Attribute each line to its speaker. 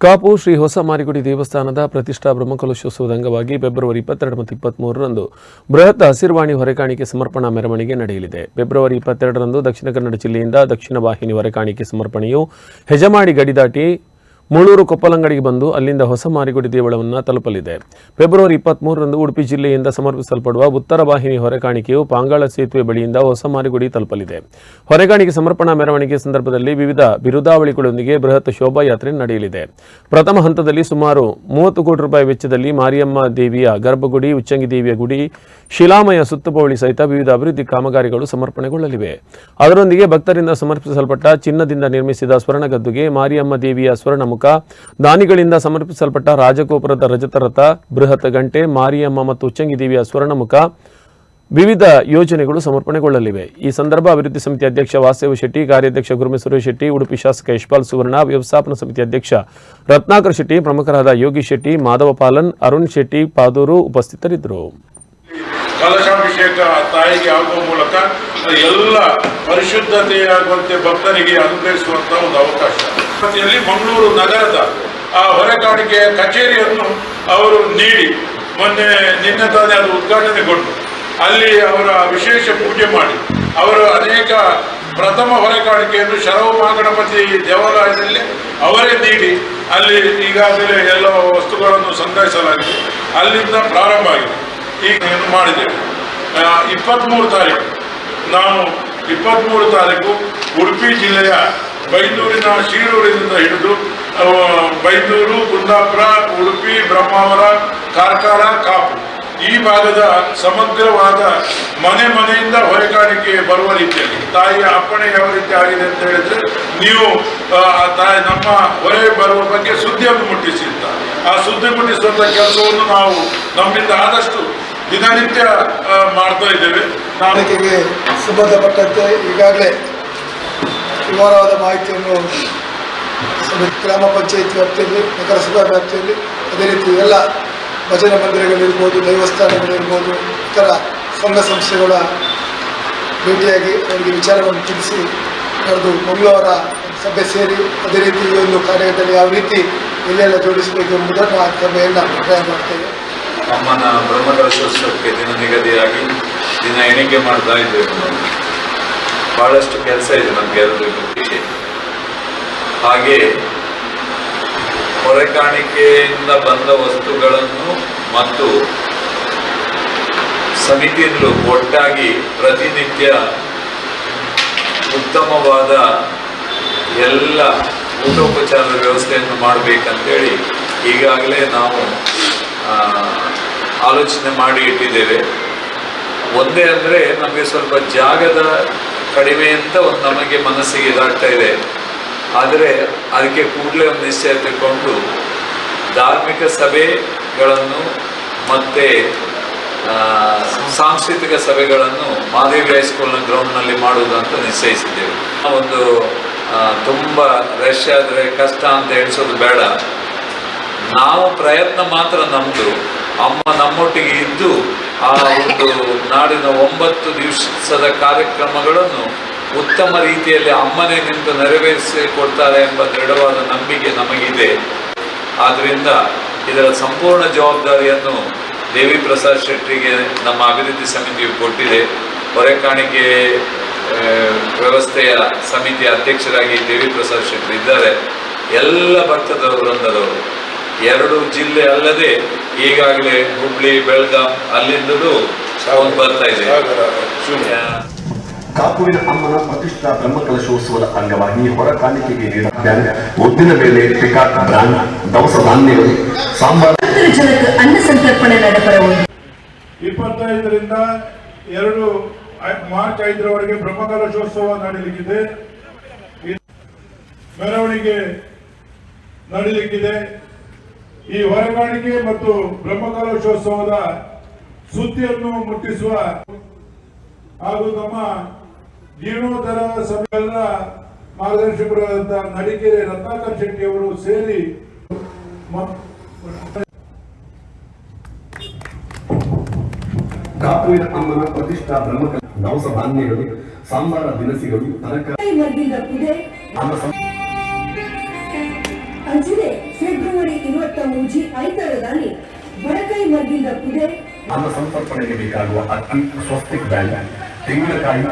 Speaker 1: ಕಾಪು ಶ್ರೀ ಹೊಸ ಮಾರಿಗುಡಿ ದೇವಸ್ಥಾನದ ಪ್ರತಿಷ್ಠಾ ಬ್ರಹ್ಮಕಲಶೋತ್ಸವದ ಅಂಗವಾಗಿ ಫೆಬ್ರವರಿ ಇಪ್ಪತ್ತೆರಡು ಮತ್ತು ಇಪ್ಪತ್ತ್ಮೂರರಂದು ಬೃಹತ್ ಹಸಿರುವಾಣಿ ಹೊರೆಕಾಣಿಕೆ ಸಮರ್ಪಣಾ ಮೆರವಣಿಗೆ ನಡೆಯಲಿದೆ. ಫೆಬ್ರವರಿ ಇಪ್ಪತ್ತೆರಡರಂದು ದಕ್ಷಿಣ ಕನ್ನಡ ಜಿಲ್ಲೆಯಿಂದ ದಕ್ಷಿಣ ವಾಹಿನಿ ಹೊರೆಕಾಣಿಕೆ ಸಮರ್ಪಣೆಯು ಹೆಜಮಾಡಿ ಗಡಿ ದಾಟಿ ಮುಳೂರು ಕೊಪ್ಪಲಂಗಡಿಗೆ ಬಂದು ಅಲ್ಲಿಂದ ಹೊಸ ಮಾರಿಗುಡಿ ದೇವಳವನ್ನು ತಲುಪಲಿದೆ. ಫೆಬ್ರವರಿ ಇಪ್ಪತ್ತ್ಮೂರರಂದು ಉಡುಪಿ ಜಿಲ್ಲೆಯಿಂದ ಸಮರ್ಪಿಸಲ್ಪಡುವ ಉತ್ತರ ವಾಹಿನಿ ಹೊರೆಕಾಣಿಕೆಯು ಪಾಂಗಾಳ ಸೇತುವೆ ಬಳಿಯಿಂದ ಹೊಸ ಮಾರಿಗುಡಿ ತಲುಪಲಿದೆ. ಹೊರೆಕಾಣಿಕೆ ಸಮರ್ಪಣಾ ಮೆರವಣಿಗೆ ಸಂದರ್ಭದಲ್ಲಿ ವಿವಿಧ ಬಿರುದಾವಳಿಗಳೊಂದಿಗೆ ಬೃಹತ್ ಶೋಭಾಯಾತ್ರೆ ನಡೆಯಲಿದೆ. ಪ್ರಥಮ ಹಂತದಲ್ಲಿ ಸುಮಾರು ಮೂವತ್ತು ಕೋಟಿ ರೂಪಾಯಿ ವೆಚ್ಚದಲ್ಲಿ ಮಾರಿಯಮ್ಮ ದೇವಿಯ ಗರ್ಭಗುಡಿ, ಉಚ್ಚಂಗಿ ದೇವಿಯ ಗುಡಿ, ಶಿಲಾಮಯ ಸುತ್ತುಬವಳಿ ಸಹಿತ ವಿವಿಧ ಅಭಿವೃದ್ಧಿ ಕಾಮಗಾರಿಗಳು ಸಮರ್ಪಣೆಗೊಳ್ಳಲಿವೆ. ಅದರೊಂದಿಗೆ ಭಕ್ತರಿಂದ ಸಮರ್ಪಿಸಲ್ಪಟ್ಟ ಚಿನ್ನದಿಂದ ನಿರ್ಮಿಸಿದ ಸ್ವರ್ಣಗದ್ದುಗೆ ಮಾರಿಯಮ್ಮ ದೇವಿಯ ಸ್ವರ್ಣಮುಖ ದಾನಿಗಳಿಂದ ಸಮರ್ಪಿಸಲ್ಪಟ್ಟ ರಾಜಗೋಪುರದ ರಜತ ರಥ ಬೃಹತ್ ಗಂಟೆ, ಮಾರಿಯಮ್ಮ ಮತ್ತು ಉಚ್ಚಂಗಿ ದೇವಿಯ ಸ್ವರ್ಣಮುಖ ವಿವಿಧ ಯೋಜನೆಗಳು ಸಮರ್ಪಣೆಗೊಳ್ಳಲಿವೆ. ಈ ಸಂದರ್ಭ ಅಭಿವೃದ್ಧಿ ಸಮಿತಿ ಅಧ್ಯಕ್ಷ ವಾಸೇವ ಶೆಟ್ಟಿ, ಕಾರ್ಯಾಧ್ಯಕ್ಷ ಗುರುಮೇಶ್ವರ ಶೆಟ್ಟಿ, ಉಡುಪಿ ಶಾಸಕ ಯಶ್ಪಾಲ್ ಸುವರ್ಣ, ವ್ಯವಸ್ಥಾಪನಾ ಸಮಿತಿ ಅಧ್ಯಕ್ಷ ರತ್ನಾಕರ್ ಶೆಟ್ಟಿ, ಪ್ರಮುಖರಾದ ಯೋಗಿ ಶೆಟ್ಟಿ ಮಾಧವ ಪಾಲನ್ ಅರುಣ್ ಶೆಟ್ಟಿ ಪಾದೂರು ಉಪಸ್ಥಿತರಿದ್ದರು.
Speaker 2: ಕಲಶಾಭಿಷೇಕ ತಾಯಿಗೆ ಆಗುವ ಮೂಲಕ ಎಲ್ಲ ಪರಿಶುದ್ಧತೆಯಾಗುವಂತೆ ಭಕ್ತರಿಗೆ ಅನುಗ್ರಹಿಸುವಂತ ಒಂದು ಅವಕಾಶ. ಜೊತೆಯಲ್ಲಿ ಮಂಗಳೂರು ನಗರದ, ಆ ಹೊರಗಾಣಿಕೆಯ ಕಚೇರಿಯನ್ನು ಅವರು ನೀಡಿ, ಮೊನ್ನೆ ನಿನ್ನೆ ತಾನೇ ಅದು ಉದ್ಘಾಟನೆಗೊಂಡು ಅಲ್ಲಿ ಅವರ ವಿಶೇಷ ಪೂಜೆ ಮಾಡಿ, ಅವರು ಅನೇಕ ಪ್ರಥಮ ಹೊರಗಾಣಿಕೆಯನ್ನು ಶರವ ಮಹಾಗಣಪತಿ ದೇವಾಲಯದಲ್ಲಿ ಅವರೇ ನೀಡಿ, ಅಲ್ಲಿ ಈಗಾಗಲೇ ಎಲ್ಲ ವಸ್ತುಗಳನ್ನು ಸಂಗ್ರಹಿಸಲಾಗಿದೆ. ಅಲ್ಲಿಂದ ಪ್ರಾರಂಭ ಆಗಿದೆ. ಈಗ ಮಾಡಿದ್ದೇವೆ ಇಪ್ಪತ್ತ್ಮೂರು ತಾರೀಕು. ನಾವು ಇಪ್ಪತ್ತ್ಮೂರು ತಾರೀಕು ಉಡುಪಿ ಜಿಲ್ಲೆಯ ಬೈಂದೂರಿನ ಶಿರೂರಿನಿಂದ ಹಿಡಿದು ಬೈಂದೂರು, ಕುಂದಾಪುರ, ಉಡುಪಿ, ಬ್ರಹ್ಮಾವರ, ಕಾರ್ಕಳ, ಕಾಪು. ಈ ಭಾಗದ ಸಮಗ್ರವಾದ ಮನೆ ಮನೆಯಿಂದ ಹೊರೆಕಾಣಿಕೆ ಬರುವ ರೀತಿಯಲ್ಲಿ. ತಾಯಿಯ ಅಪ್ಪಣೆ ಯಾವ ರೀತಿ ಆಗಿದೆ ಅಂತ ಹೇಳಿದ್ರೆ, ನೀವು ತಾಯಿ, ನಮ್ಮ ಹೊರೆ ಬರುವ ಬಗ್ಗೆ ಸುದ್ದಿಯನ್ನು ಮುಟ್ಟಿಸಿ ಅಂತ. ಆ ಸುದ್ದಿ ಮುಟ್ಟಿಸುವಂತ ಕೆಲಸವನ್ನು ನಾವು ನಮ್ಮಿಂದ ಆದಷ್ಟು ದಿನನಿತ್ಯ ಮಾಡ್ತಾ ಇದ್ದೇವೆ. ನಾವು
Speaker 3: ಪಾಲಿಕೆಗೆ ಸಂಬಂಧಪಟ್ಟಂತೆ ಈಗಾಗಲೇ ವಿವರವಾದ ಮಾಹಿತಿಯನ್ನು ಗ್ರಾಮ ಪಂಚಾಯತ್ ವ್ಯಾಪ್ತಿಯಲ್ಲಿ, ನಗರಸಭಾ ವ್ಯಾಪ್ತಿಯಲ್ಲಿ, ಅದೇ ರೀತಿ ಎಲ್ಲ ಭಜನೆ ಮಂದಿರಗಳಿರ್ಬೋದು ದೇವಸ್ಥಾನಗಳಿರ್ಬೋದು ಇತರ ಸಂಘ ಸಂಸ್ಥೆಗಳ ಭೇಟಿಯಾಗಿ ಅವರಿಗೆ ವಿಚಾರವನ್ನು ತಿಳಿಸಿ ನಡೆದು ಮಂಗಳವಾರ ಸಭೆ ಸೇರಿ ಅದೇ ರೀತಿ ಈ ಒಂದು ಕಾರ್ಯದಲ್ಲಿ ಯಾವ ರೀತಿ ಎಲ್ಲೆಲ್ಲ ಜೋಡಿಸಬೇಕು ಎಂಬುದನ್ನು ಆ ಸಭೆಯನ್ನು ಅಭಿಪ್ರಾಯ ಮಾಡ್ತೇವೆ.
Speaker 4: ಅಮ್ಮನ ಬ್ರಹ್ಮಕಲಶೋತ್ಸವಕ್ಕೆ ದಿನ ನಿಗದಿಯಾಗಿ ದಿನ ಎಣಿಕೆ ಮಾಡ್ತಾ ಇದ್ದೇವೆ. ಬಹಳಷ್ಟು ಕೆಲಸ ಇದೆ ನಮ್ಗೆ ಎಲ್ಲರಿಗೂ ಹಾಗೆ ಹೊರೆಕಾಣಿಕೆಯಿಂದ ಬಂದ ವಸ್ತುಗಳನ್ನು ಮತ್ತು ಸಮಿತಿಯಲ್ಲೂ ಒಟ್ಟಾಗಿ ಪ್ರತಿನಿತ್ಯ ಉತ್ತಮವಾದ ಎಲ್ಲ ಊಟೋಪಚಾರದ ವ್ಯವಸ್ಥೆಯನ್ನು ಮಾಡಬೇಕಂತೇಳಿ ಈಗಾಗಲೇ ನಾವು ಆಲೋಚನೆ ಮಾಡಿ ಇಟ್ಟಿದ್ದೇವೆ. ಒಂದೇ ಅಂದರೆ ನಮಗೆ ಸ್ವಲ್ಪ ಜಾಗದ ಕಡಿಮೆ ಅಂತ ಒಂದು ನಮಗೆ ಮನಸ್ಸಿಗೆ ಇದಾಗ್ತಾ ಇದೆ. ಆದರೆ ಅದಕ್ಕೆ ಕೂಡಲೇ ಒಂದು ನಿಶ್ಚಯ ತಿಳ್ಕೊಂಡು ಧಾರ್ಮಿಕ ಸಭೆಗಳನ್ನು ಮತ್ತು ಸಾಂಸ್ಕೃತಿಕ ಸಭೆಗಳನ್ನು ಮಾದೇವಿ ಹೈಸ್ಕೂಲ್ನ ಗ್ರೌಂಡ್ನಲ್ಲಿ ಮಾಡುವುದಂತ ನಿಶ್ಚಯಿಸಿದ್ದೇವೆ. ಒಂದು ತುಂಬ ರಶ್ ಆದರೆ ಕಷ್ಟ ಅಂತ ಎಣಿಸೋದು ಬೇಡ. ನಾವು ಪ್ರಯತ್ನ ಮಾತ್ರ ನಮ್ಮದು ಅಮ್ಮ ನಮ್ಮೊಟ್ಟಿಗೆ ಇದ್ದು ಆ ಒಂದು ನಾಡಿನ ಒಂಬತ್ತು ದಿವಸದ ಕಾರ್ಯಕ್ರಮಗಳನ್ನು ಉತ್ತಮ ರೀತಿಯಲ್ಲಿ ಅಮ್ಮನೇ ನಿಂತು ನೆರವೇರಿಸಿ ಕೊಡ್ತಾರೆ ಎಂಬ ದೃಢವಾದ ನಂಬಿಕೆ ನಮಗಿದೆ. ಆದ್ದರಿಂದ ಇದರ ಸಂಪೂರ್ಣ ಜವಾಬ್ದಾರಿಯನ್ನು ದೇವಿ ಪ್ರಸಾದ್ ಶೆಟ್ಟಿಗೆ ನಮ್ಮ ಅಭಿವೃದ್ಧಿ ಸಮಿತಿಯು ಕೊಟ್ಟಿದೆ. ಹೊರೆ ಕಾಣಿಕೆ ವ್ಯವಸ್ಥೆಯ ಸಮಿತಿಯ ಅಧ್ಯಕ್ಷರಾಗಿ ದೇವಿ ಪ್ರಸಾದ್ ಶೆಟ್ಟಿ ಇದ್ದಾರೆ. ಎಲ್ಲ ಭಕ್ತದ ವೃಂದದವರು. ಎರಡು ಜಿಲ್ಲೆ ಅಲ್ಲದೆ ಈಗಾಗಲೇ ಹುಬ್ಳಿ ಬೆಳಗಾಂ ಅಲ್ಲಿಂದಲೂ ಸೌಂಡ್ ಬರ್ತಾ ಇದೆ.
Speaker 5: ಕಾಪುವಿನ ಅಮ್ಮನ ಪ್ರತಿಷ್ಠಾ ಬ್ರಹ್ಮಕಲಶೋತ್ಸವದ ಅಂಗವಾಗಿ ಹೊರ ಕಾಣಿಕೆಗೆ ನೀಡಿದ ಉದ್ದಿನ ಬೇಳೆ ಪಿಕಾಕ್ ಬ್ರಾಂಡ್ ದವಸ ಧಾನ್ಯಗಳು ಸಾಂಬಾರ್.
Speaker 6: ಜನಕ್ಕೆ ಅನ್ನ ಸಂತರ್ಪಣೆ ನಡಪರವು
Speaker 2: ಇಪ್ಪತ್ತೈದರಿಂದ ಎರಡು ಮಾರ್ಚ್ ಐದರವರೆಗೆ ಬ್ರಹ್ಮಕಲಶೋತ್ಸವ ನಡೆಯಲಿಕ್ಕಿದೆ ಮೆರವಣಿಗೆ ನಡೀಲಿಕ್ಕಿದೆ. ಈ ಹೊರಗಾಣಿಕೆ ಮತ್ತು ಬ್ರಹ್ಮಕಲಶೋತ್ಸವದ ಸುದ್ದಿಯನ್ನು ಮುಟ್ಟಿಸುವ ಹಾಗೂ ನಮ್ಮ ಜೀರ್ಣೋದ್ಧರ ಸಭೆಗಳ ಮಾರ್ಗದರ್ಶಕರಾದ ನಡಿಕೆರೆ ರತ್ನಾಕರ್ ಶೆಟ್ಟಿ ಅವರು ಸೇರಿ
Speaker 5: ಕಾಪುವಿನ ಅಮ್ಮನ ಪ್ರತಿಷ್ಠಾ ಬ್ರಹ್ಮಕಲ ದವಸ ಧಾನ್ಯಗಳು ಸಾಂಬಾರ ದಿನಸಿಗಳು ತರಕಾರಿ
Speaker 6: ಅಂಜಿದೆ ಫೆಬ್ರವರಿ ಇವತ್ತ ಮುಜಿ ಐದರದಲ್ಲಿ ಬಡಕೈ ಮರ್ಗಿಂದ ಕುದೆ
Speaker 5: ನಮ್ಮ ಸಂತರ್ಪಣೆಗೆ ಬೇಕಾಗುವ ಅಕ್ಕಿ ಸ್ವಸ್ತಿಕ್ ಬ್ಯಾಂಕ್ ತೆಂಗಿನಕಾಯಿ